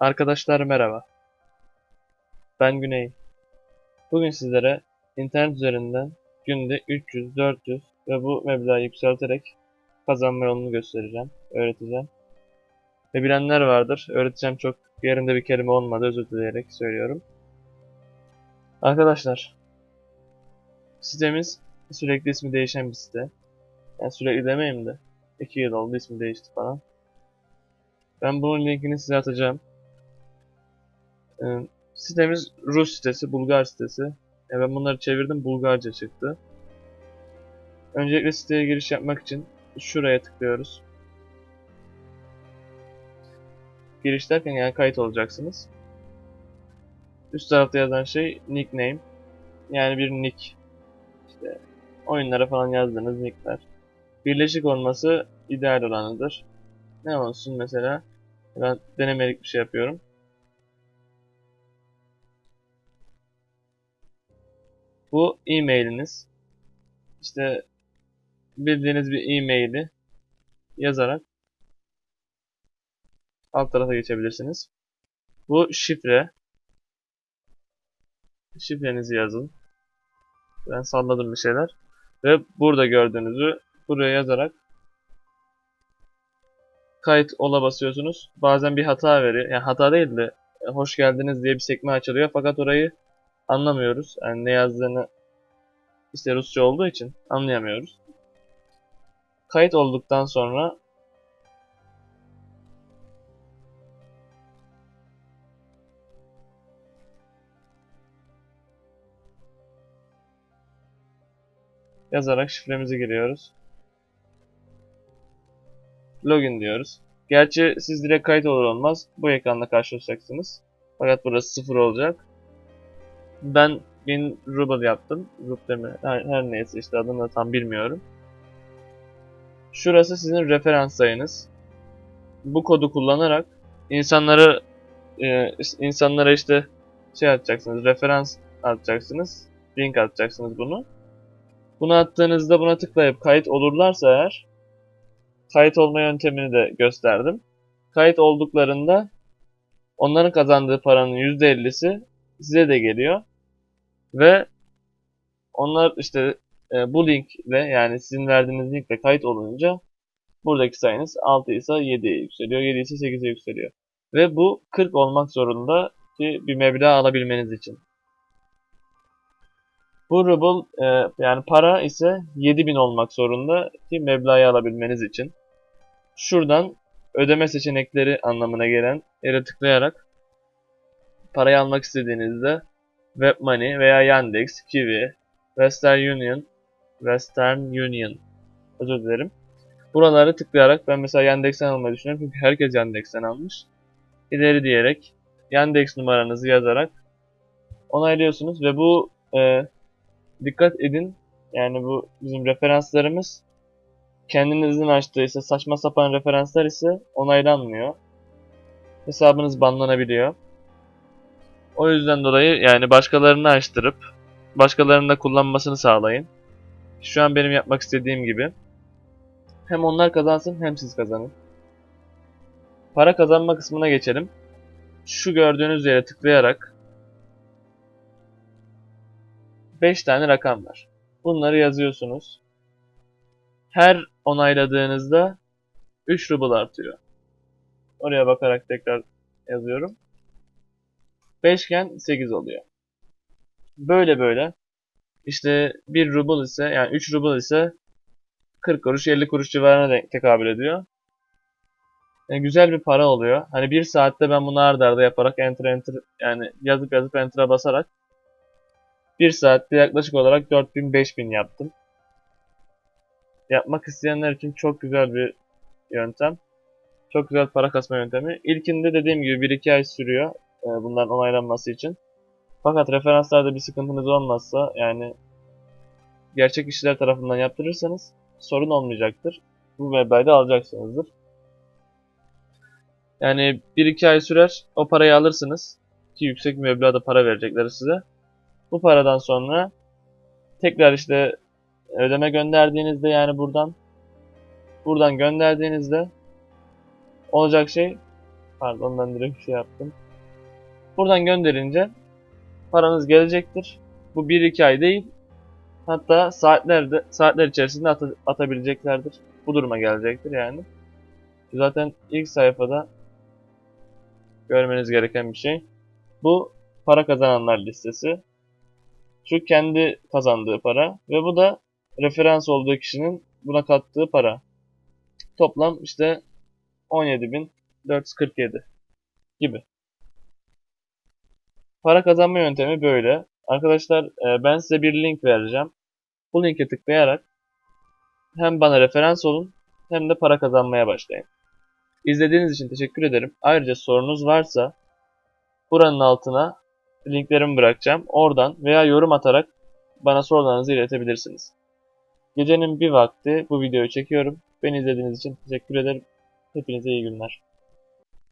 Arkadaşlar merhaba. Ben Güney. Bugün sizlere internet üzerinden günde 300, 400 ve bu meblağı yükselterek kazanma yolunu göstereceğim, öğreteceğim. Ve bilenler vardır. Öğreteceğim çok yerinde bir kelime olmadı, özür dileyerek söylüyorum. Arkadaşlar, sitemiz sürekli ismi değişen bir site. Yani sürekli demeyeyim de 2 yıl oldu ismi değişti falan. Ben bunun linkini size atacağım. Ee, sitemiz Rus sitesi, Bulgar sitesi. Ya ben bunları çevirdim, Bulgarca çıktı. Öncelikle siteye giriş yapmak için şuraya tıklıyoruz. Giriş derken yani kayıt olacaksınız. Üst tarafta yazan şey nickname. Yani bir nick. İşte oyunlara falan yazdığınız nickler. Birleşik olması ideal olanıdır. Ne olsun mesela? Ben denemelik bir şey yapıyorum. Bu e-mailiniz. İşte bildiğiniz bir e-maili yazarak alt tarafa geçebilirsiniz. Bu şifre. Şifrenizi yazın. Ben salladım bir şeyler. Ve burada gördüğünüzü buraya yazarak kayıt ola basıyorsunuz. Bazen bir hata veriyor. Yani hata değil de hoş geldiniz diye bir sekme açılıyor. Fakat orayı anlamıyoruz. Yani ne yazdığını işte Rusça olduğu için anlayamıyoruz. Kayıt olduktan sonra yazarak şifremizi giriyoruz. Login diyoruz. Gerçi siz direkt kayıt olur olmaz bu ekranla karşılaşacaksınız. Fakat burası sıfır olacak. Ben 1000 ruble yaptım. Ruble mi? Her, her neyse işte adını tam bilmiyorum. Şurası sizin referans sayınız. Bu kodu kullanarak insanları e, insanlara işte şey atacaksınız, referans atacaksınız, link atacaksınız bunu. Bunu attığınızda buna tıklayıp kayıt olurlarsa eğer kayıt olma yöntemini de gösterdim. Kayıt olduklarında onların kazandığı paranın %50'si size de geliyor. Ve onlar işte e, bu linkle yani sizin verdiğiniz linkle kayıt olunca buradaki sayınız 6 ise 7'ye yükseliyor, 7 ise 8'e yükseliyor. Ve bu 40 olmak zorunda ki bir meblağ alabilmeniz için. Bu ruble e, yani para ise 7000 olmak zorunda ki meblağı alabilmeniz için. Şuradan ödeme seçenekleri anlamına gelen yere tıklayarak parayı almak istediğinizde WebMoney veya Yandex, Kiwi, Western Union, Western Union özür dilerim. Buraları tıklayarak ben mesela Yandex'ten almayı düşünüyorum çünkü herkes Yandex'ten almış. İleri diyerek Yandex numaranızı yazarak onaylıyorsunuz ve bu e, dikkat edin yani bu bizim referanslarımız kendinizin açtığıysa saçma sapan referanslar ise onaylanmıyor. Hesabınız banlanabiliyor. O yüzden dolayı yani başkalarını açtırıp başkalarının da kullanmasını sağlayın. Şu an benim yapmak istediğim gibi. Hem onlar kazansın hem siz kazanın. Para kazanma kısmına geçelim. Şu gördüğünüz yere tıklayarak 5 tane rakam var. Bunları yazıyorsunuz. Her onayladığınızda 3 ruble artıyor. Oraya bakarak tekrar yazıyorum. 5 iken 8 oluyor. Böyle böyle. İşte 1 ruble ise yani 3 ruble ise 40 kuruş 50 kuruş civarına denk tekabül ediyor. Yani güzel bir para oluyor. Hani bir saatte ben bunu arda arda yaparak enter enter yani yazıp yazıp enter'a basarak bir saatte yaklaşık olarak 4000-5000 yaptım. Yapmak isteyenler için çok güzel bir yöntem. Çok güzel para kasma yöntemi. İlkinde dediğim gibi 1-2 ay sürüyor e, bunların onaylanması için. Fakat referanslarda bir sıkıntınız olmazsa yani gerçek kişiler tarafından yaptırırsanız sorun olmayacaktır. Bu meblağı da alacaksınızdır. Yani 1-2 ay sürer o parayı alırsınız ki yüksek bir meblağda para verecekler size. Bu paradan sonra tekrar işte ödeme gönderdiğinizde yani buradan buradan gönderdiğinizde olacak şey Pardon ben direkt şey yaptım. Buradan gönderince paranız gelecektir. Bu 1-2 ay değil. Hatta saatlerde saatler içerisinde ata- atabileceklerdir. Bu duruma gelecektir yani. Zaten ilk sayfada görmeniz gereken bir şey. Bu para kazananlar listesi. Şu kendi kazandığı para ve bu da referans olduğu kişinin buna kattığı para. Toplam işte 17.447 gibi. Para kazanma yöntemi böyle. Arkadaşlar e, ben size bir link vereceğim. Bu linke tıklayarak hem bana referans olun hem de para kazanmaya başlayın. İzlediğiniz için teşekkür ederim. Ayrıca sorunuz varsa buranın altına linklerimi bırakacağım. Oradan veya yorum atarak bana sorularınızı iletebilirsiniz. Gecenin bir vakti bu videoyu çekiyorum. Beni izlediğiniz için teşekkür ederim. Hepinize iyi günler.